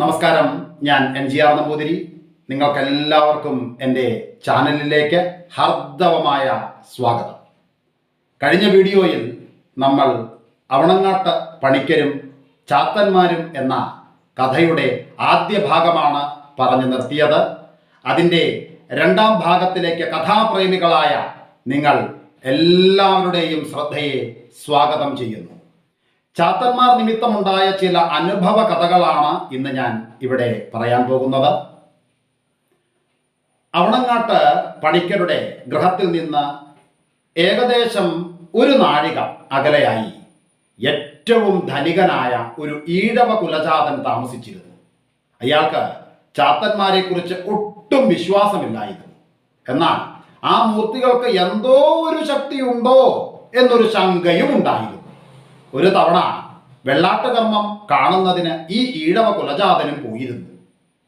നമസ്കാരം. ഞാൻ N G R Namboothiri. നിങ്ങൾക്കെല്ലാവർക്കും എന്റെ ചാനലിലേക്ക് ഹർദവമായ സ്വാഗതം. കഴിഞ്ഞ വീഡിയോയിൽ നമ്മൾ അവണങ്ങാട്ട് പണിക്കരും ചാത്തന്മാരും എന്ന കഥയുടെ ആദ്യ ഭാഗമാണ് പറഞ്ഞു നിർത്തിയത്. അതിന്റെ രണ്ടാം ഭാഗത്തിലേക്ക് കഥാപ്രേമികളായ നിങ്ങൾ എല്ലാവരുടെയും ശ്രദ്ധയെ സ്വാഗതം ചെയ്യുന്നു. ചാത്തന്മാർ നിമിത്തമുണ്ടായ ചില അനുഭവ കഥകളാണ് ഇന്ന് ഞാൻ ഇവിടെ പറയാൻ പോകുന്നത്. അവണങ്ങാട്ട് പണിക്കരുടെ ഗൃഹത്തിൽ നിന്ന് ഏകദേശം ഒരു നാഴിക അകലെയായി ഏറ്റവും ധനികനായ ഒരു ഈഴവ കുലജാതൻ താമസിച്ചിരുന്നു. അയാൾക്ക് ചാത്തന്മാരെ കുറിച്ച് ഒട്ടും വിശ്വാസമില്ലായിരുന്നു. എന്നാൽ ആ മൂർത്തികൾക്ക് എന്തോ ഒരു ശക്തിയുണ്ടോ എന്നൊരു ശങ്കയും ഉണ്ടായിരുന്നു ഒരു തവണ വെള്ളാട്ടകർമ്മം കാണുന്നതിന് ഈ ഈഴവ കുലജാതനും പോയിരുന്നു.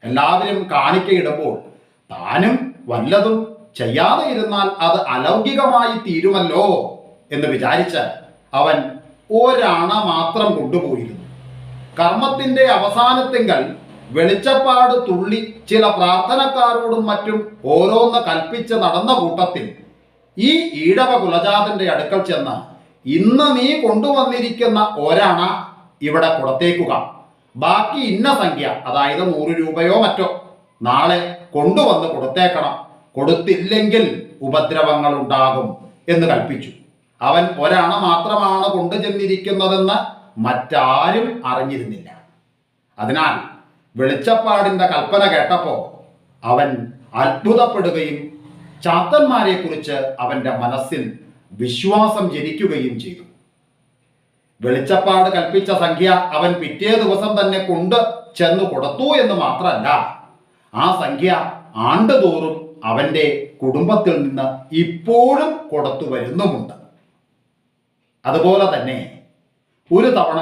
എല്ലാവരും കാണിക്കയിടുമ്പോൾ താനും വല്ലതും ചെയ്യാതെ ഇരുന്നാൽ അത് അലൗകികമായി തീരുമല്ലോ എന്ന് വിചാരിച്ച് അവൻ ഒരണ മാത്രം കൊണ്ടുപോയിരുന്നു. കർമ്മത്തിന്റെ അവസാനത്തിങ്കൽ വെളിച്ചപ്പാട് തുള്ളി ചില പ്രാർത്ഥനക്കാരോടും മറ്റും ഓരോന്ന് കൽപ്പിച്ച് നടന്ന കൂട്ടത്തിൽ ഈ ഈഴവ കുലജാതന്റെ അടുക്കൽ ചെന്ന് ഇന്ന് നീ കൊണ്ടുവന്നിരിക്കുന്ന ഒരണ ഇവിടെ കൊടുത്തേക്കുക ബാക്കി ഇന്ന സംഖ്യ അതായത് നൂറ് രൂപയോ മറ്റോ നാളെ കൊണ്ടുവന്ന് കൊടുത്തേക്കണം. കൊടുത്തില്ലെങ്കിൽ ഉപദ്രവങ്ങൾ ഉണ്ടാകും എന്ന് കൽപ്പിച്ചു. അവൻ ഒരണ മാത്രമാണ് കൊണ്ടുചെന്നിരിക്കുന്നതെന്ന് മറ്റാരും അറിഞ്ഞിരുന്നില്ല. അതിനാൽ വെളിച്ചപ്പാടിന്റെ കൽപ്പന കേട്ടപ്പോൾ അവൻ അത്ഭുതപ്പെടുകയും ചാത്തന്മാരെ കുറിച്ച് അവന്റെ മനസ്സിൽ വിശ്വാസം ജനിക്കുകയും ചെയ്തു. വെളിച്ചപ്പാട് കൽപ്പിച്ച സംഖ്യ അവൻ പിറ്റേ ദിവസം തന്നെ കൊണ്ട് ചെന്ന് കൊടുത്തു എന്ന് മാത്രമല്ല ആ സംഖ്യ ആണ്ടുതോറും അവന്റെ കുടുംബത്തിൽ നിന്ന് ഇപ്പോഴും കൊടുത്തു വരുന്നുമുണ്ട്. അതുപോലെ തന്നെ ഒരു തവണ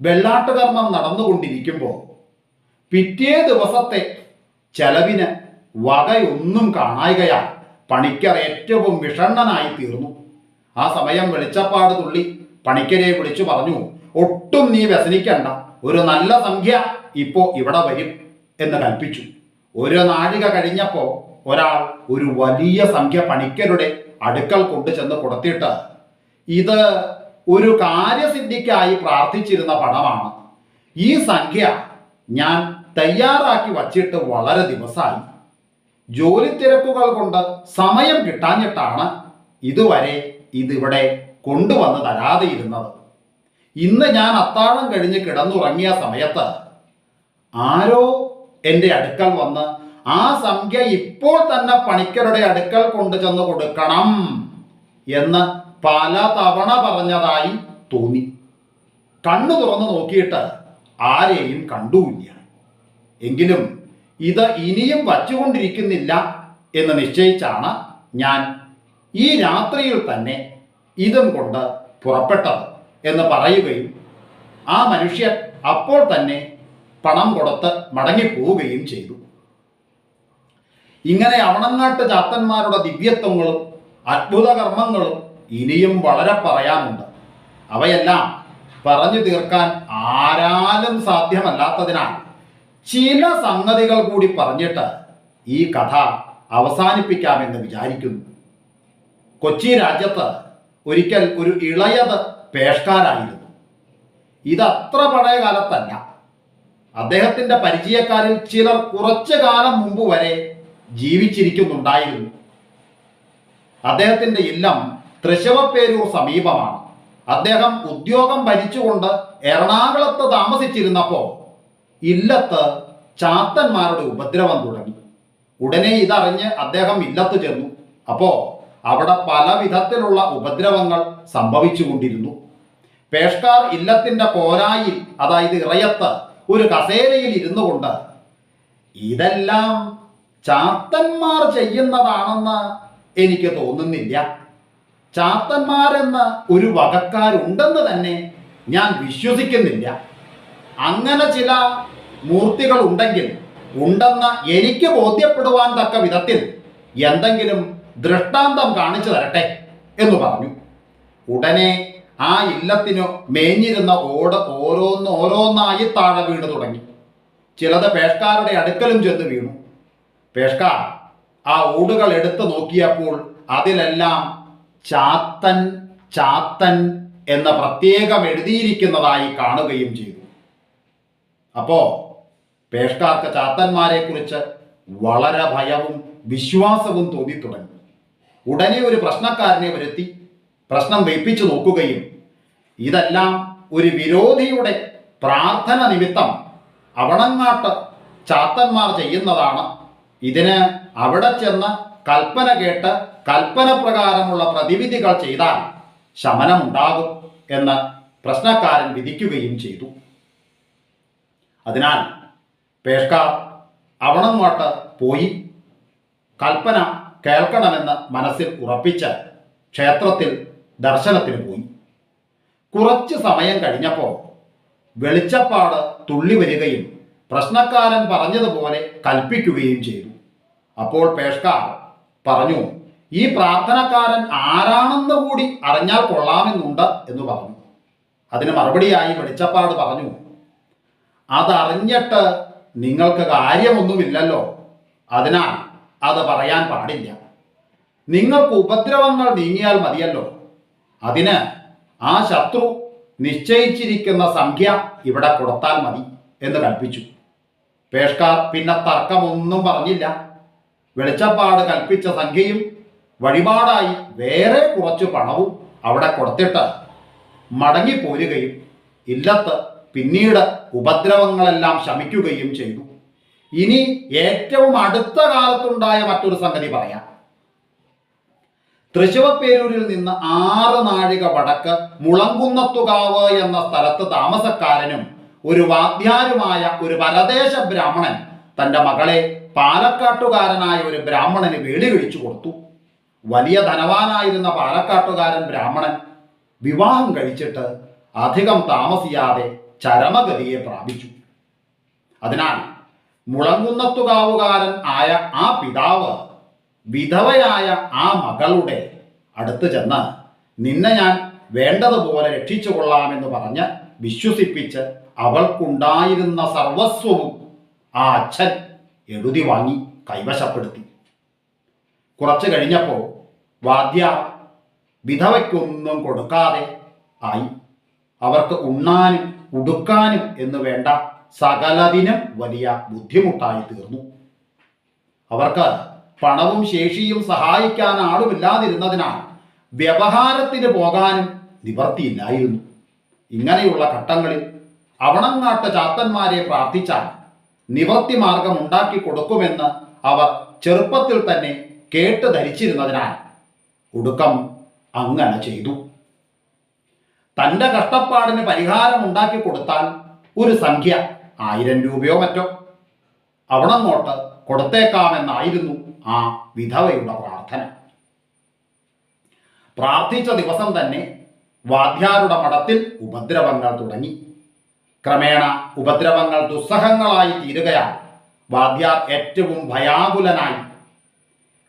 വെള്ളാട്ടുകർമ്മം നടന്നുകൊണ്ടിരിക്കുമ്പോൾ പിറ്റേ ദിവസത്തെ ചെലവിന് വകയൊന്നും കാണായികയാൽ പണിക്കർ ഏറ്റവും വിഷണ്ണനായി തീർന്നു. ആ സമയം വെളിച്ചപ്പാട് തുള്ളി പണിക്കരെ വിളിച്ചു പറഞ്ഞു ഒട്ടും നീ വ്യസനിക്കണ്ട. ഒരു നല്ല സംഖ്യ ഇപ്പോ ഇവിടെ വരും എന്ന് കൽപ്പിച്ചു. ഒരു നാഴിക കഴിഞ്ഞപ്പോ ഒരാൾ ഒരു വലിയ സംഖ്യ പണിക്കരുടെ അടുക്കൽ കൊണ്ടു ചെന്ന് കൊടുത്തിട്ട് ഇത് ഒരു കാര്യസിദ്ധിക്കായി പ്രാർത്ഥിച്ചിരുന്ന പണമാണ്. ഈ സംഖ്യ ഞാൻ തയ്യാറാക്കി വച്ചിട്ട് വളരെ ദിവസമായി ജോലി തിരക്കുകൾ കൊണ്ട് സമയം കിട്ടാഞ്ഞിട്ടാണ് ഇതുവരെ ഇതിവിടെ കൊണ്ടുവന്ന് തരാതെ ഇരുന്നത് ഇന്ന് ഞാൻ അത്താഴം കഴിഞ്ഞ് കിടന്നുറങ്ങിയ സമയത്ത് ആരോ എന്റെ അടുക്കൽ വന്ന് ആ സംഖ്യ ഇപ്പോൾ തന്നെ പണിക്കരുടെ അടുക്കൽ കൊണ്ടു ചെന്ന് കൊടുക്കണം എന്ന് പല തവണ പറഞ്ഞതായി തോന്നി. കണ്ണു തുറന്ന് നോക്കിയിട്ട് ആരെയും കണ്ടുമില്ല. എങ്കിലും ഇത് ഇനിയും വച്ചുകൊണ്ടിരിക്കുന്നില്ല എന്ന് നിശ്ചയിച്ചാണ് ഞാൻ ഈ രാത്രിയിൽ തന്നെ ഇതും കൊണ്ട് പുറപ്പെട്ടത് എന്ന് പറയുകയും ആ മനുഷ്യൻ അപ്പോൾ തന്നെ പണം കൊടുത്ത് മടങ്ങിപ്പോവുകയും ചെയ്തു. ഇങ്ങനെ അവണങ്ങാട്ട് ചാത്തന്മാരുടെ ദിവ്യത്വങ്ങളും അത്ഭുത കർമ്മങ്ങളും ഇനിയും വളരെ പറയാനുണ്ട്. അവയെല്ലാം പറഞ്ഞു തീർക്കാൻ ആരാലും സാധ്യമല്ലാത്തതിനാൽ ചില സംഗതികൾ കൂടി പറഞ്ഞിട്ട് ഈ കഥ അവസാനിപ്പിക്കാമെന്ന് വിചാരിക്കുന്നു. കൊച്ചി രാജ്യത്ത് ഒരിക്കൽ ഒരു ഇളയത് പേഷ്കാരായിരുന്നു. ഇതത്ര പഴയ കാലത്തല്ല അദ്ദേഹത്തിന്റെ പരിചയക്കാരിൽ ചിലർ കുറച്ചു കാലം മുമ്പ് വരെ ജീവിച്ചിരിക്കുന്നുണ്ടായിരുന്നു. അദ്ദേഹത്തിന്റെ ഇല്ലം തൃശവപ്പേരൂർ സമീപമാണ്. അദ്ദേഹം ഉദ്യോഗം ഭരിച്ചുകൊണ്ട് എറണാകുളത്ത് താമസിച്ചിരുന്നപ്പോൾ ഇല്ലത്ത് ചാത്തന്മാരുടെ ഉപദ്രവം തുടങ്ങി. ഉടനെ ഇതറിഞ്ഞ് അദ്ദേഹം ഇല്ലത്ത് ചെന്നു. അപ്പോ അവിടെ പല വിധത്തിലുള്ള ഉപദ്രവങ്ങൾ സംഭവിച്ചുകൊണ്ടിരുന്നു. പേഷ്കാർ ഇല്ലത്തിന്റെ പോരായി അതായത് ഇറയത്ത് ഒരു കസേരയിൽ ഇരുന്നു കൊണ്ട് ഇതെല്ലാം ചാത്തന്മാർ ചെയ്യുന്നതാണെന്ന് എനിക്ക് തോന്നുന്നില്ല. ചാത്തന്മാരെന്ന് ഒരു വകക്കാരുണ്ടെന്ന് തന്നെ ഞാൻ വിശ്വസിക്കുന്നില്ല. അങ്ങനെ ചില മൂർത്തികൾ ഉണ്ടെങ്കിൽ ഉണ്ടെന്ന് എനിക്ക് ബോധ്യപ്പെടുവാൻ തക്ക വിധത്തിൽ എന്തെങ്കിലും ദൃഷ്ടാന്തം കാണിച്ചു തരട്ടെ എന്ന് പറഞ്ഞു. ഉടനെ ആ ഇല്ലത്തിനു മേഞ്ഞിരുന്ന ഓട് ഓരോന്ന് ഓരോന്നായി താഴെ വീണ് തുടങ്ങി. ചിലത് പേഷ്കാരുടെ അടുക്കലും ചെന്ന് വീണു. പേഷ്കാർ ആ ഓടുകൾ എടുത്തു നോക്കിയപ്പോൾ അതിലെല്ലാം ചാത്തൻ ചാത്തൻ എന്ന പ്രത്യേകം എഴുതിയിരിക്കുന്നതായി കാണുകയും ചെയ്തു. അപ്പോ പേഷ്കാർക്ക് ചാത്തന്മാരെ കുറിച്ച് വളരെ ഭയവും വിശ്വാസവും തോന്നി തുടങ്ങി ഉടനെ ഒരു പ്രശ്നക്കാരനെ വരുത്തി പ്രശ്നം വെപ്പിച്ചു നോക്കുകയും ഇതെല്ലാം ഒരു വിരോധിയുടെ പ്രാർത്ഥന നിമിത്തം അവണങ്ങാട്ട് ചാത്തന്മാർ ചെയ്യുന്നതാണ്. ഇതിന് അവിടെ ചെന്ന് കൽപ്പന കേട്ട് കൽപ്പന പ്രകാരമുള്ള പ്രതിവിധികൾ ചെയ്താൽ ശമനമുണ്ടാകും എന്ന് പ്രശ്നക്കാരൻ വിധിക്കുകയും ചെയ്തു. അതിനാൽ പേഷ്കാർ അവണങ്ങോട്ട് പോയി. കൽപ്പന കേൾക്കണമെന്ന് മനസ്സിൽ ഉറപ്പിച്ച് ക്ഷേത്രത്തിൽ ദർശനത്തിന് പോയി. കുറച്ച് സമയം കഴിഞ്ഞപ്പോൾ വെളിച്ചപ്പാട് തുള്ളി വരികയും പ്രശ്നക്കാരൻ പറഞ്ഞതുപോലെ കൽപ്പിക്കുകയും ചെയ്തു. അപ്പോൾ പേഷ്കാർ പറഞ്ഞു ഈ പ്രാർത്ഥനക്കാരൻ ആരാണെന്ന് കൂടി അറിഞ്ഞാൽ കൊള്ളാമെന്നുണ്ട് എന്ന് പറഞ്ഞു. അതിന് മറുപടിയായി വെളിച്ചപ്പാട് പറഞ്ഞു അതറിഞ്ഞിട്ട് നിങ്ങൾക്ക് കാര്യമൊന്നുമില്ലല്ലോ. അതിനാൽ അത് പറയാൻ പാടില്ല. നിങ്ങൾക്ക് ഉപദ്രവങ്ങൾ നീങ്ങിയാൽ മതിയല്ലോ. അതിന് ആ ശത്രു നിശ്ചയിച്ചിരിക്കുന്ന സംഖ്യ ഇവിടെ കൊടുത്താൽ മതി എന്ന് കൽപ്പിച്ചു. പേഷ്കാർ പിന്നെ തർക്കമൊന്നും പറഞ്ഞില്ല. വെളിച്ചപ്പാട് കൽപ്പിച്ച സംഖ്യയും വഴിപാടായി വേറെ കുറച്ച് പണവും അവിടെ കൊടുത്തിട്ട് മടങ്ങിപ്പോരുകയും ഇല്ലത്ത് പിന്നീട് ഉപദ്രവങ്ങളെല്ലാം ശമിക്കുകയും ചെയ്തു. ഇനി ഏറ്റവും അടുത്ത കാലത്തുണ്ടായ മറ്റൊരു സംഗതി പറയാം. തൃശൂർപ്പേരൂരിൽ നിന്ന് ആറ് നാഴിക വടക്ക് മുളങ്കുന്നത്തുകാവ് എന്ന സ്ഥലത്ത് താമസക്കാരനും ഒരു വാദ്യാരുമായ ഒരു പരദേശ ബ്രാഹ്മണൻ തന്റെ മകളെ പാലക്കാട്ടുകാരനായ ഒരു ബ്രാഹ്മണന് വേളി വിളിച്ചു കൊടുത്തു. വലിയ ധനവാനായിരുന്ന പാലക്കാട്ടുകാരൻ ബ്രാഹ്മണൻ വിവാഹം കഴിച്ചിട്ട് അധികം താമസിയാതെ ചരമഗതിയെ പ്രാപിച്ചു. അതിനാൽ മുളങ്കുന്നത്തുകാവുകാരൻ ആയ ആ പിതാവ് വിധവയായ ആ മകളുടെ അടുത്ത് ചെന്ന് നിന്നെ ഞാൻ വേണ്ടതുപോലെ രക്ഷിച്ചു കൊള്ളാമെന്ന് പറഞ്ഞ് വിശ്വസിപ്പിച്ച് അവൾക്കുണ്ടായിരുന്ന സർവസ്വവും ആ അച്ഛൻ എഴുതി വാങ്ങി കൈവശപ്പെടുത്തി. കുറച്ചു കഴിഞ്ഞപ്പോൾ വാദ്യ വിധവയ്ക്കൊന്നും കൊടുക്കാതെ ആയി. അവർക്ക് ഉണ്ണാനും ഉടുക്കാനും എന്ന് വേണ്ട സകലതിനും വലിയ ബുദ്ധിമുട്ടായി തീർന്നു. അവർക്ക് പണവും ശേഷിയും സഹായിക്കാൻ ആളുമില്ലാതിരുന്നതിനാൽ വ്യവഹാരത്തിന് പോകാനും നിവർത്തിയില്ലായിരുന്നു ഇങ്ങനെയുള്ള ഘട്ടങ്ങളിൽ അവണങ്ങാട്ട ചാത്തന്മാരെ പ്രാർത്ഥിച്ചാൽ നിവർത്തി മാർഗം ഉണ്ടാക്കി കൊടുക്കുമെന്ന് അവർ ചെറുപ്പത്തിൽ തന്നെ കേട്ട് ധരിച്ചിരുന്നതിനാൽ ഒടുക്കം അങ്ങനെ ചെയ്തു. തന്റെ കഷ്ടപ്പാടിന് പരിഹാരം ഉണ്ടാക്കി കൊടുത്താൽ ഒരു സംഖ്യ ആയിരം രൂപയോ മറ്റോ? അവിടങ്ങോട്ട് കൊടുത്തേക്കാമെന്നായിരുന്നു ആ വിധവയുടെ പ്രാർത്ഥന. പ്രാർത്ഥിച്ച ദിവസം തന്നെ വാദ്യാരുടെ മഠത്തിൽ ഉപദ്രവങ്ങൾ തുടങ്ങി. ക്രമേണ ഉപദ്രവങ്ങൾ ദുസ്സഹങ്ങളായി തീരുകയാണ് വാദ്യാർ ഏറ്റവും ഭയാകുലനായി.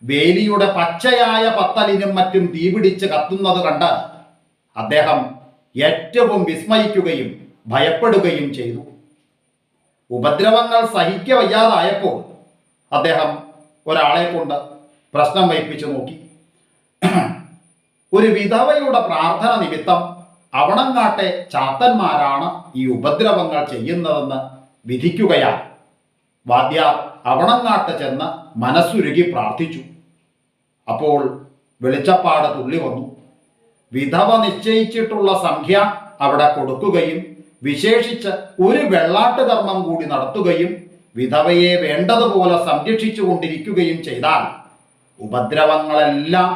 വേലിയുടെ പച്ചയായ പത്തലിനും മറ്റും തീപിടിച്ച് കത്തുന്നത് കണ്ട് അദ്ദേഹം ഏറ്റവും വിസ്മയിക്കുകയും ഭയപ്പെടുകയും ചെയ്തു. ഉപദ്രവങ്ങൾ സഹിക്ക വയ്യാതായപ്പോൾ അദ്ദേഹം ഒരാളെ കൊണ്ട് പ്രശ്നം വയ്പ്പിച്ചു നോക്കി. ഒരു വിധവയുടെ പ്രാർത്ഥന നിമിത്തം അവണങ്ങാട്ടെ ചാത്തന്മാരാണ് ഈ ഉപദ്രവങ്ങൾ ചെയ്യുന്നതെന്ന് വിധിക്കുകയാൽ വാദ്യാർ അവണങ്ങാട്ട് ചെന്ന് മനസ്സുരുകി പ്രാർത്ഥിച്ചു. അപ്പോൾ വെളിച്ചപ്പാട് തുള്ളി വന്നു വിധവ നിശ്ചയിച്ചിട്ടുള്ള സംഖ്യ അവിടെ കൊടുക്കുകയും വിശേഷിച്ച് ഒരു വെള്ളാട്ട് കർമ്മം കൂടി നടത്തുകയും വിധവയെ വേണ്ടതുപോലെ സംരക്ഷിച്ചു കൊണ്ടിരിക്കുകയും ചെയ്താൽ ഉപദ്രവങ്ങളെല്ലാം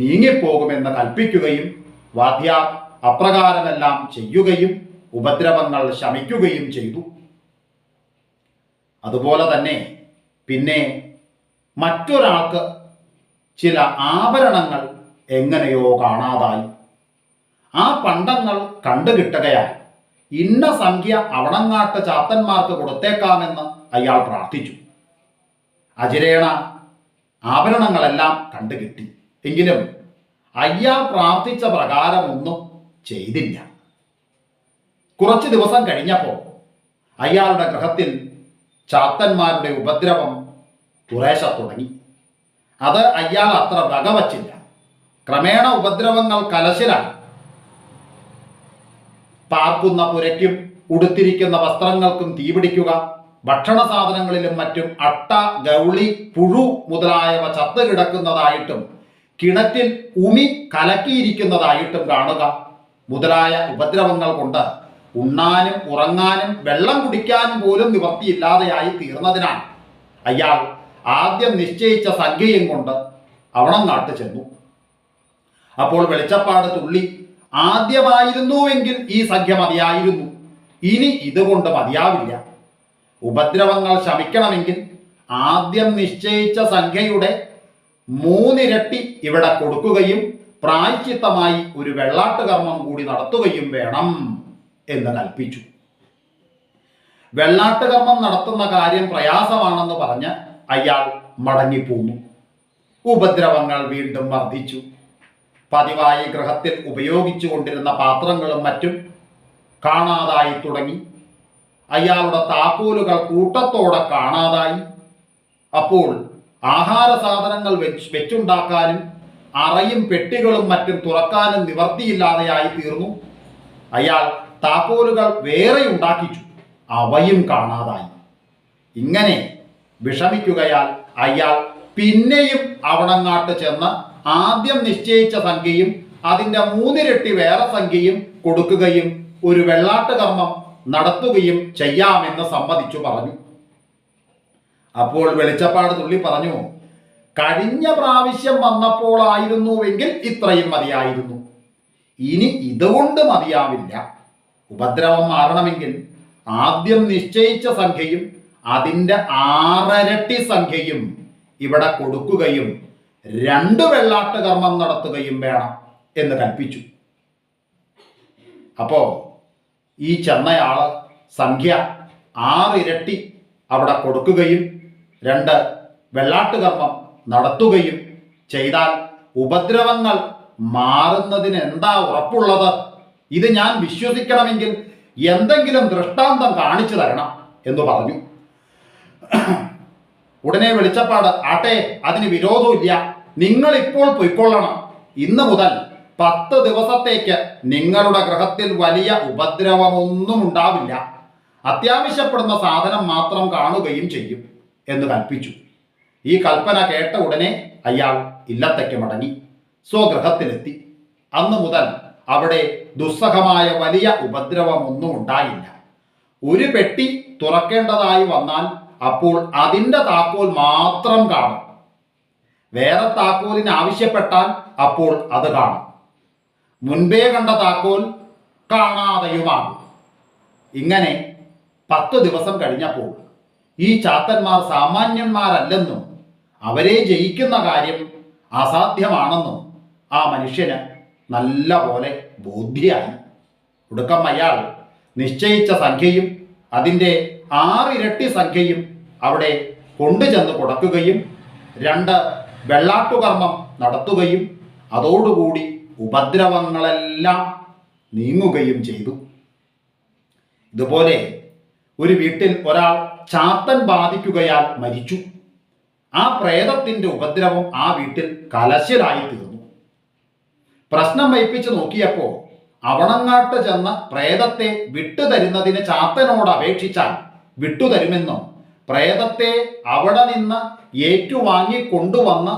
നീങ്ങിപ്പോകുമെന്ന് കൽപ്പിക്കുകയും വാദ്യ അപ്രകാരമെല്ലാം ചെയ്യുകയും ഉപദ്രവങ്ങൾ ശമിക്കുകയും ചെയ്തു. അതുപോലെ തന്നെ പിന്നെ മറ്റൊരാൾക്ക് ചില ആഭരണങ്ങൾ എങ്ങനെയോ കാണാതായി. ആ പണ്ടങ്ങൾ കണ്ടുകിട്ടുകയാൽ ഇന്ന സംഖ്യ അവണങ്ങാട്ട് ചാത്തന്മാർക്ക് കൊടുത്തേക്കാമെന്ന് അയാൾ പ്രാർത്ഥിച്ചു. അജിരേണ ആഭരണങ്ങളെല്ലാം കണ്ടു കിട്ടി. എങ്കിലും അയ്യാൾ പ്രാർത്ഥിച്ച പ്രകാരമൊന്നും ചെയ്തില്ല. കുറച്ച് ദിവസം കഴിഞ്ഞപ്പോൾ അയാളുടെ ഗൃഹത്തിൽ ചാത്തന്മാരുടെ ഉപദ്രവം കുറേശ തുടങ്ങി. അത് അയാൾ അത്ര വകവച്ചില്ല. ക്രമേണ ഉപദ്രവങ്ങൾ കലശിലായി. പാർക്കുന്ന പുരയ്ക്കും ഉടുത്തിരിക്കുന്ന വസ്ത്രങ്ങൾക്കും തീപിടിക്കുക ഭക്ഷണ സാധനങ്ങളിലും മറ്റും അട്ട ഗൗളി പുഴു മുതലായവ ചത്തു കിടക്കുന്നതായിട്ടും കിണറ്റിൽ ഉമി കലക്കിയിരിക്കുന്നതായിട്ടും കാണുക. മുതലായ ഉപദ്രവങ്ങൾ കൊണ്ട് ഉണ്ണാനും ഉറങ്ങാനും വെള്ളം കുടിക്കാനും പോലും നിവർത്തിയില്ലാതെയായി തീർന്നതിനാൽ അയാൾ ആദ്യം നിശ്ചയിച്ച സംഖ്യയും കൊണ്ട് അവണം നാട്ടു ചെന്നു. അപ്പോൾ വെളിച്ചപ്പാട് തുള്ളി ആദ്യമായിരുന്നുവെങ്കിൽ ഈ സംഖ്യ മതിയായിരുന്നു. ഇനി ഇതുകൊണ്ട് മതിയാവില്ല. ഉപദ്രവങ്ങൾ ശമിക്കണമെങ്കിൽ ആദ്യം നിശ്ചയിച്ച സംഖ്യയുടെ മൂന്നിരട്ടി ഇവിടെ കൊടുക്കുകയും പ്രായച്ചിത്തമായി ഒരു വെള്ളാട്ടുകർമ്മം കൂടി നടത്തുകയും വേണം എന്ന് കൽപ്പിച്ചു. വെള്ളാട്ടുകർമ്മം നടത്തുന്ന കാര്യം പ്രയാസമാണെന്ന് പറഞ്ഞ് അയാൾ മടങ്ങിപ്പോന്നു. ഉപദ്രവങ്ങൾ വീണ്ടും വർദ്ധിച്ചു. പതിവായി ഗൃഹത്തിൽ ഉപയോഗിച്ചു കൊണ്ടിരുന്ന പാത്രങ്ങളും മറ്റും കാണാതായി തുടങ്ങി. അയാളുടെ താക്കോലുകൾ കൂട്ടത്തോടെ കാണാതായി. അപ്പോൾ ആഹാര സാധനങ്ങൾ വെച്ച് വെച്ചുണ്ടാക്കാനും അറയും പെട്ടികളും മറ്റും തുറക്കാനും നിവർത്തിയില്ലാതെയായി തീർന്നു. അയാൾ താക്കോലുകൾ വേറെ ഉണ്ടാക്കിച്ചു. അവയും കാണാതായി. ഇങ്ങനെ വിഷമിക്കുകയാൽ അയാൾ പിന്നെയും അവിടങ്ങാട്ട് ചെന്ന് ആദ്യം നിശ്ചയിച്ച സംഖ്യയും അതിന്റെ മൂന്നിരട്ടി വേറെ സംഖ്യയും കൊടുക്കുകയും ഒരു വെള്ളാട്ട് കർമ്മം നടത്തുകയും ചെയ്യാമെന്ന് സമ്മതിച്ചു പറഞ്ഞു. അപ്പോൾ വെളിച്ചപ്പാട് തുള്ളി പറഞ്ഞു കഴിഞ്ഞ പ്രാവശ്യം വന്നപ്പോളായിരുന്നുവെങ്കിൽ ഇത്രയും മതിയായിരുന്നു. ഇനി ഇതുകൊണ്ട് മതിയാവില്ല. ഉപദ്രവം മാറണമെങ്കിൽ ആദ്യം നിശ്ചയിച്ച സംഖ്യയും അതിന്റെ ആറരട്ടി സംഖ്യയും ഇവിടെ കൊടുക്കുകയും രണ്ട് വെള്ളാട്ട് കർമ്മം നടത്തുകയും വേണം എന്ന് കൽപ്പിച്ചു. അപ്പോ ഈ ചെന്നയാൾ സംഖ്യ ആറിരട്ടി അവിടെ കൊടുക്കുകയും രണ്ട് വെള്ളാട്ട് കർമ്മം നടത്തുകയും ചെയ്താൽ ഉപദ്രവങ്ങൾ മാറുന്നതിന് എന്താ ഉറപ്പുള്ളത്? ഇത് ഞാൻ വിശ്വസിക്കണമെങ്കിൽ എന്തെങ്കിലും ദൃഷ്ടാന്തം കാണിച്ചു തരണം എന്ന് പറഞ്ഞു. ഉടനെ വെളിച്ചപ്പാട് ആട്ടെ അതിന് വിരോധമില്ല നിങ്ങൾ ഇപ്പോൾ പൊയ്ക്കൊള്ളണം. ഇന്ന് മുതൽ പത്ത് ദിവസത്തേക്ക് നിങ്ങളുടെ ഗ്രഹത്തിൽ വലിയ ഉപദ്രവമൊന്നും ഉണ്ടാവില്ല. അത്യാവശ്യപ്പെടുന്ന സാധനം മാത്രം കാണുകയും ചെയ്യും എന്ന് കൽപ്പിച്ചു. ഈ കൽപ്പന കേട്ട ഉടനെ അയാൾ ഇല്ലത്തേക്ക് മടങ്ങി. സ്വഗൃഹത്തിലെത്തി. അന്നു മുതൽ അവിടെ ദുസ്സഹമായ വലിയ ഉപദ്രവമൊന്നും ഉണ്ടായില്ല. ഒരു പെട്ടി തുറക്കേണ്ടതായി വന്നാൽ അപ്പോൾ അതിന്റെ താക്കോൽ മാത്രം കാണും. വേറെ താക്കോലിന് ആവശ്യപ്പെട്ടാൽ അപ്പോൾ അത് കാണും. മുൻപേ കണ്ട താക്കോൽ കാണാതെയുമാകും. ഇങ്ങനെ പത്ത് ദിവസം കഴിഞ്ഞപ്പോൾ ഈ ചാത്തന്മാർ സാമാന്യന്മാരല്ലെന്നും അവരെ ജയിക്കുന്ന കാര്യം അസാധ്യമാണെന്നും ആ മനുഷ്യന് നല്ല പോലെ ബോധ്യായി. ഒടുക്കം അയാൾ നിശ്ചയിച്ച സംഖ്യയും അതിന്റെ ആറിരട്ടി സംഖ്യയും അവിടെ കൊണ്ടുചെന്ന് കൊടുക്കുകയും രണ്ട് വെള്ളാട്ടുകർമ്മം നടത്തുകയും അതോടുകൂടി ഉപദ്രവങ്ങളെല്ലാം നീങ്ങുകയും ചെയ്തു. ഇതുപോലെ ഒരു വീട്ടിൽ ഒരാൾ ചാത്തൻ ബാധിക്കുകയാൽ മരിച്ചു. ആ പ്രേതത്തിന്റെ ഉപദ്രവം ആ വീട്ടിൽ കലശലായി തീർന്നു. പ്രശ്നം വയ്പ്പിച്ച് നോക്കിയപ്പോൾ അവണങ്ങാട്ട് ചെന്ന് പ്രേതത്തെ വിട്ടുതരുന്നതിന് ചാത്തനോട് അപേക്ഷിച്ചാൽ വിട്ടുതരുമെന്നും പ്രേതത്തെ അവിടെ നിന്ന് ഏറ്റുവാങ്ങി കൊണ്ടുവന്ന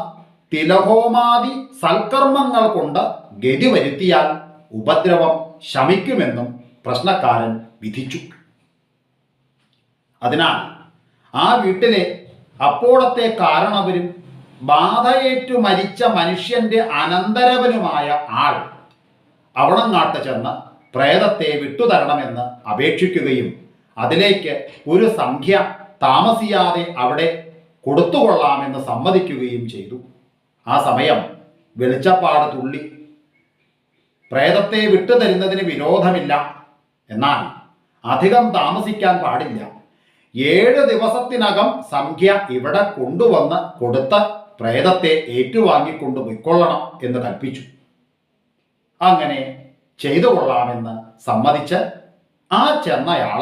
തിലഹോമാദി സൽക്കർമ്മങ്ങൾ കൊണ്ട് ഗതി വരുത്തിയാൽ ഉപദ്രവം ശമിക്കുമെന്നും പ്രശ്നക്കാരൻ വിധിച്ചു. അതിനാൽ ആ വീട്ടിലെ അപ്പോഴത്തെ കാരണവരും ബാധയേറ്റു മരിച്ച മനുഷ്യന്റെ അനന്തരവനുമായ ആൾ അവണങ്ങാട്ട് ചെന്ന് പ്രേതത്തെ വിട്ടുതരണമെന്ന് അപേക്ഷിക്കുകയും അതിലേക്ക് ഒരു സംഖ്യ താമസിയാതെ അവിടെ കൊടുത്തുകൊള്ളാമെന്ന് സമ്മതിക്കുകയും ചെയ്തു. ആ സമയം വെളിച്ചപ്പാട് തുള്ളി. പ്രേതത്തെ വിട്ടുതരുന്നതിന് വിരോധമില്ല. എന്നാൽ അധികം താമസിക്കാൻ പാടില്ല. ഏഴ് ദിവസത്തിനകം സംഖ്യ ഇവിടെ കൊണ്ടുവന്ന് കൊടുത്ത് പ്രേതത്തെ ഏറ്റുവാങ്ങിക്കൊണ്ട് പൊയ്ക്കൊള്ളണം എന്ന് കൽപ്പിച്ചു. അങ്ങനെ ചെയ്തു കൊള്ളാമെന്ന് സമ്മതിച്ച് ആ ചെന്നയാൾ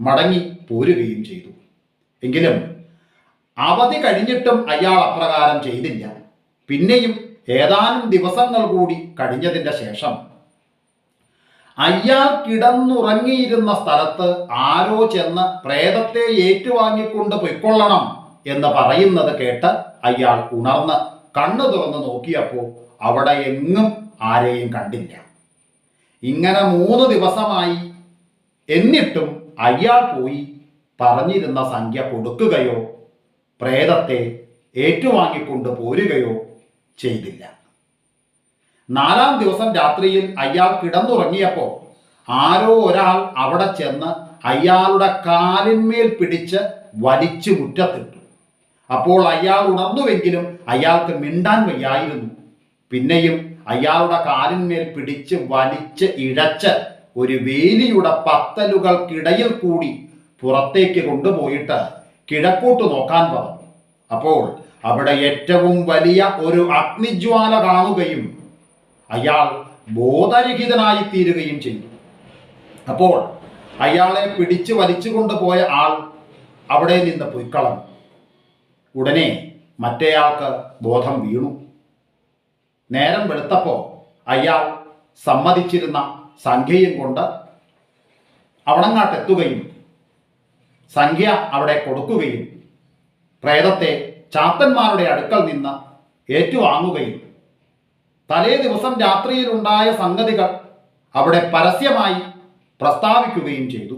മടങ്ങി പോരുകയും ചെയ്തു. എങ്കിലും അവധി കഴിഞ്ഞിട്ടും അയാൾ അപ്രകാരം ചെയ്തില്ല. പിന്നെയും ഏതാനും ദിവസങ്ങൾ കൂടി കഴിഞ്ഞതിന്റെ ശേഷം അയാൾ കിടന്നുറങ്ങിയിരുന്ന സ്ഥലത്ത് ആരോ ചെന്ന് പ്രേതത്തെ ഏറ്റുവാങ്ങിക്കൊണ്ട് പൊയ്ക്കൊള്ളണം എന്ന് പറയുന്നത് കേട്ട് അയാൾ ഉണർന്ന് കണ്ണു തുറന്ന് നോക്കിയപ്പോൾ അവിടെ എങ്ങും ആരെയും കണ്ടില്ല. ഇങ്ങനെ മൂന്ന് ദിവസമായി എന്നിട്ടും അയാൾ പോയി പറഞ്ഞിരുന്ന സംഖ്യ കൊടുക്കുകയോ പ്രേതത്തെ ഏറ്റുവാങ്ങിക്കൊണ്ട് പോരുകയോ ചെയ്തില്ല. നാലാം ദിവസം രാത്രിയിൽ അയാൾ കിടന്നുറങ്ങിയപ്പോൾ ആരോ ഒരാൾ അവിടെ ചെന്ന് അയാളുടെ കാലിന്മേൽ പിടിച്ച് വലിച്ചു മുറ്റത്തിട്ടു. അപ്പോൾ അയാൾ ഉണർന്നുവെങ്കിലും അയാൾക്ക് മിണ്ടാൻ വയ്യായിരുന്നു. പിന്നെയും അയാളുടെ കാലിന്മേൽ പിടിച്ച് വലിച്ച് ഇഴച്ച് ഒരു വേലിയുടെ പത്തലുകൾക്കിടയിൽ കൂടി പുറത്തേക്ക് കൊണ്ടുപോയിട്ട് കിഴക്കോട്ട് നോക്കാൻ പറഞ്ഞു. അപ്പോൾ അവിടെ ഏറ്റവും വലിയ ഒരു അഗ്നിജ്വാല കാണുകയും അയാൾ ബോധരഹിതനായി തീരുകയും ചെയ്തു. അപ്പോൾ അയാളെ പിടിച്ചു വലിച്ചു കൊണ്ടുപോയ ആൾ അവിടെ നിന്ന് പൊയ്ക്കളം ഉടനെ മറ്റേയാൾക്ക് ബോധം വീണു. നേരം വെളുത്തപ്പോൾ അയാൾ സമ്മതിച്ചിരുന്ന സംഖ്യയും കൊണ്ട് അവിടങ്ങാട്ടെത്തുകയും സംഖ്യ അവിടെ കൊടുക്കുകയും പ്രേതത്തെ ചാത്തന്മാരുടെ അടുക്കൽ നിന്ന് ഏറ്റുവാങ്ങുകയും തലേ ദിവസം രാത്രിയിലുണ്ടായ സംഗതികൾ അവിടെ പരസ്യമായി പ്രസ്താവിക്കുകയും ചെയ്തു.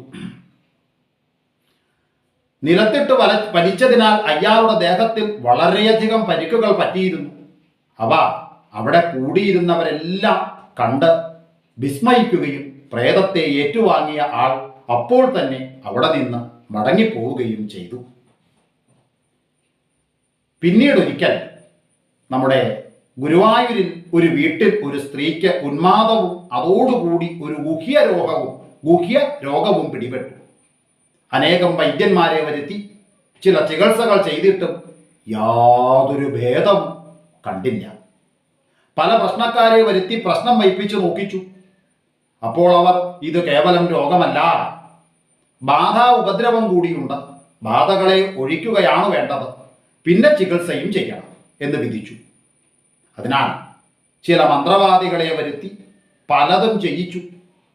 നിലത്തിട്ട് വല വലിച്ചതിനാൽ അയാളുടെ ദേഹത്തിൽ വളരെയധികം പരിക്കുകൾ പറ്റിയിരുന്നു. അവ അവിടെ കൂടിയിരുന്നവരെല്ലാം കണ്ട് വിസ്മയിക്കുകയും പ്രേതത്തെ ഏറ്റുവാങ്ങിയ ആൾ അപ്പോൾ തന്നെ അവിടെ നിന്ന് മടങ്ങിപ്പോവുകയും ചെയ്തു. പിന്നീടൊരിക്കൽ നമ്മുടെ ഗുരുവായൂരിൽ ഒരു വീട്ടിൽ ഒരു സ്ത്രീക്ക് ഉന്മാദവും അതോടുകൂടി ഒരു ഗുഹ്യ രോഗവും ഗുഹ്യ രോഗവും പിടിപെട്ടു. അനേകം വൈദ്യന്മാരെ വരുത്തി ചില ചികിത്സകൾ ചെയ്തിട്ടും യാതൊരു ഭേദവും കണ്ടില്ല. പല പ്രശ്നക്കാരെ വരുത്തി പ്രശ്നം വയ്പ്പിച്ചു നോക്കിച്ചു. അപ്പോൾ അവർ ഇത് കേവലം രോഗമല്ല. ബാധ ഉപദ്രവം കൂടിയുണ്ട്. ബാധകളെ ഒഴിക്കുകയാണ് വേണ്ടത്. പിന്നെ ചികിത്സയും ചെയ്യണം എന്ന് വിധിച്ചു. അതിനാൽ ചില മന്ത്രവാദികളെ വരുത്തി പലതും ചെയ്യിച്ചു.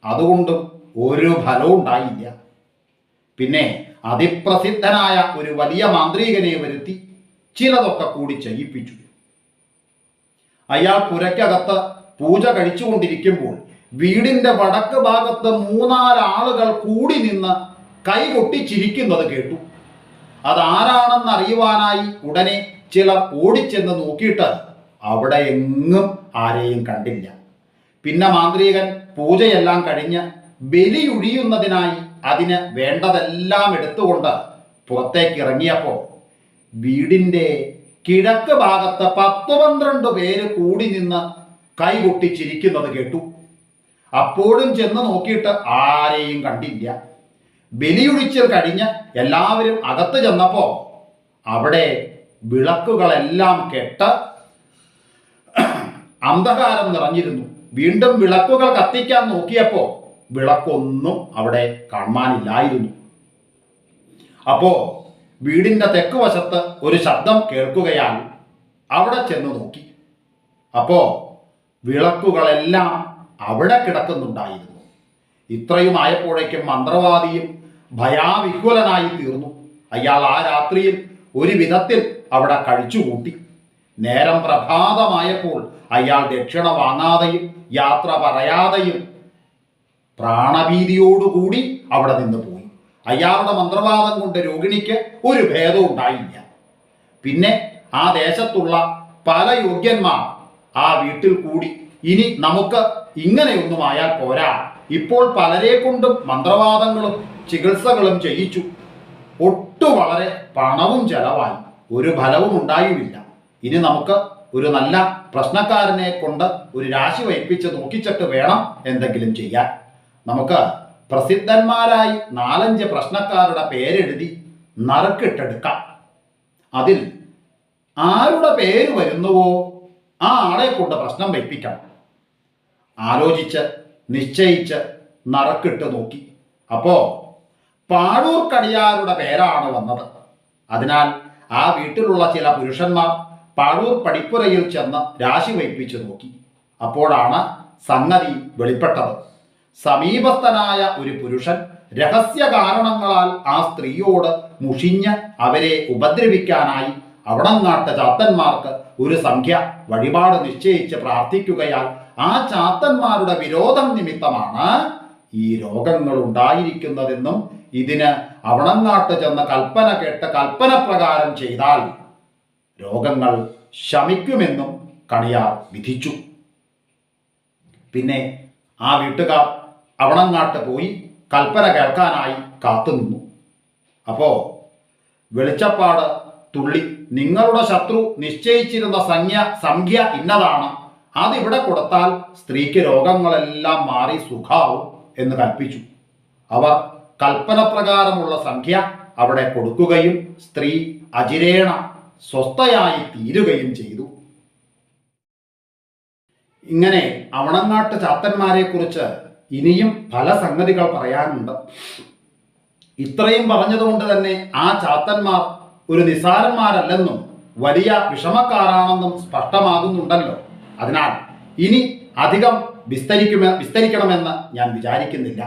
അതുകൊണ്ടും ഒരു ഫലവും ഉണ്ടായില്ല. പിന്നെ അതിപ്രസിദ്ധനായ ഒരു വലിയ മാന്ത്രികനെ വരുത്തി ചിലതൊക്കെ കൂടി ചെയ്യിപ്പിച്ചു. അയാൾ പുരയ്ക്കകത്ത് പൂജ കഴിച്ചുകൊണ്ടിരിക്കുമ്പോൾ വീടിന്റെ വടക്ക് ഭാഗത്ത് മൂന്നാലാളുകൾ കൂടി നിന്ന് കൈകൊട്ടി ചിരിക്കുന്നത് കേട്ടു. അതാരാണെന്ന് അറിയുവാനായി ഉടനെ ചിലർ ഓടിച്ചെന്ന് നോക്കിയിട്ട് അവിടെ എങ്ങും ആരെയും കണ്ടില്ല. പിന്നെ മാന്ത്രികൻ പൂജയെല്ലാം കഴിഞ്ഞ് ബലിയൊഴിയുന്നതിനായി അതിന് വേണ്ടതെല്ലാം എടുത്തുകൊണ്ട് പുറത്തേക്ക് ഇറങ്ങിയപ്പോൾ വീടിന്റെ കിഴക്ക് ഭാഗത്ത് പത്ത് പന്ത്രണ്ട് പേര് കൂടി നിന്ന് കൈ ചിരിക്കുന്നത് കേട്ടു. അപ്പോഴും ചെന്ന് നോക്കിയിട്ട് ആരെയും കണ്ടില്ല. ബലിയൊഴിച്ചൽ കഴിഞ്ഞ് എല്ലാവരും അകത്ത് ചെന്നപ്പോ അവിടെ വിളക്കുകളെല്ലാം കെട്ട് അന്ധകാരം നിറഞ്ഞിരുന്നു. വീണ്ടും വിളക്കുകൾ കത്തിക്കാൻ നോക്കിയപ്പോ വിളക്കൊന്നും അവിടെ കാണാനില്ലായിരുന്നു. അപ്പോ വീടിന്റെ തെക്ക് വശത്ത് ഒരു ശബ്ദം കേൾക്കുകയാൽ അവിടെ ചെന്ന് നോക്കി. അപ്പോ വിളക്കുകളെല്ലാം അവിടെ കിടക്കുന്നുണ്ടായിരുന്നു. ഇത്രയും ആയപ്പോഴേക്കും മന്ത്രവാദിയും ഭയാവിഹ്വലനായി തീർന്നു. അയാൾ ആ രാത്രിയിൽ ഒരു വിധത്തിൽ അവിടെ കഴിച്ചുകൂട്ടി. നേരം പ്രഭാതമായപ്പോൾ അയാൾ ദക്ഷിണ വാങ്ങാതെയും യാത്ര പറയാതെയും പ്രാണഭീതിയോടുകൂടി അവിടെ നിന്ന് പോയി. അയാളുടെ മന്ത്രവാദം കൊണ്ട് രോഗിണിക്ക് ഒരു ഭേദവും ഉണ്ടായില്ല. പിന്നെ ആ ദേശത്തുള്ള പല യോഗ്യന്മാർ ആ വീട്ടിൽ കൂടി ഇനി നമുക്ക് ഇങ്ങനെയൊന്നും ആയാൽ പോരാ. ഇപ്പോൾ പലരെ കൊണ്ടും മന്ത്രവാദങ്ങളും ചികിത്സകളും ചെയ്യിച്ചു. ഒട്ടു വളരെ പണവും ചെലവായി. ഒരു ഫലവും ഉണ്ടായുമില്ല. ഇനി നമുക്ക് ഒരു നല്ല പ്രശ്നക്കാരനെ കൊണ്ട് ഒരു രാശി വയ്പ്പിച്ച് നോക്കിച്ചിട്ട് വേണം എന്തെങ്കിലും ചെയ്യാൻ. നമുക്ക് പ്രസിദ്ധന്മാരായി നാലഞ്ച് പ്രശ്നക്കാരുടെ പേരെഴുതി നറുക്കിട്ടെടുക്കാം. അതിൽ ആരുടെ പേര് വരുന്നുവോ ആ ആളെ കൊണ്ട് പ്രശ്നം വയ്പ്പിക്കണം ആലോചിച്ച് നിശ്ചയിച്ച് നറക്കിട്ട് നോക്കി. അപ്പോ പാഴൂർ കടിയാരുടെ പേരാണ് വന്നത്. അതിനാൽ ആ വീട്ടിലുള്ള ചില പുരുഷന്മാർ പാഴൂർ പടിപ്പുരയിൽ ചെന്ന് രാശി വയ്പ്പിച്ചു നോക്കി. അപ്പോഴാണ് സംഗതി വെളിപ്പെട്ടത്. സമീപസ്ഥനായ ഒരു പുരുഷൻ രഹസ്യ കാരണങ്ങളാൽ ആ സ്ത്രീയോട് മുഷിഞ്ഞ് അവരെ ഉപദ്രവിക്കാനായി അവിടങ്ങാട്ട് ചാത്തന്മാർക്ക് ഒരു സംഖ്യ വഴിപാട് നിശ്ചയിച്ച് പ്രാർത്ഥിക്കുകയാൽ ആ ചാത്തന്മാരുടെ വിരോധം നിമിത്തമാണ് ഈ രോഗങ്ങൾ ഉണ്ടായിരിക്കുന്നതെന്നും ഇതിന് അവണങ്ങാട്ട് ചെന്ന് കൽപ്പന കേട്ട് കൽപ്പന പ്രകാരം ചെയ്താൽ രോഗങ്ങൾ ശമിക്കുമെന്നും കണിയാർ വിധിച്ചു. പിന്നെ ആ വീട്ടുകാർ അവണങ്ങാട്ട് പോയി കൽപ്പന കേൾക്കാനായി കാത്തുനിന്നു അപ്പോ വെളിച്ചപ്പാട് തുള്ളി. നിങ്ങളുടെ ശത്രു നിശ്ചയിച്ചിരുന്ന സംഖ്യ സംഖ്യ ഇന്നതാണ്. അതിവിടെ കൊടുത്താൽ സ്ത്രീക്ക് രോഗങ്ങളെല്ലാം മാറി സുഖാവും എന്ന് കൽപ്പിച്ചു. അവർ കൽപ്പന പ്രകാരമുള്ള സംഖ്യ അവിടെ കൊടുക്കുകയും സ്ത്രീ അജിരേണ സ്വസ്ഥയായി തീരുകയും ചെയ്തു. ഇങ്ങനെ അവണങ്ങാട്ട് ചാത്തന്മാരെ കുറിച്ച് ഇനിയും പല സംഗതികൾ പറയാനുണ്ട്. ഇത്രയും പറഞ്ഞതുകൊണ്ട് തന്നെ ആ ചാത്തന്മാർ ഒരു നിസാരന്മാരല്ലെന്നും വലിയ വിഷമക്കാരാണെന്നും സ്പഷ്ടമാകുന്നുണ്ടല്ലോ. അതിനാൽ ഇനി അധികം വിസ്തരിക്കുമെ വിസ്തരിക്കണമെന്ന് ഞാൻ വിചാരിക്കുന്നില്ല.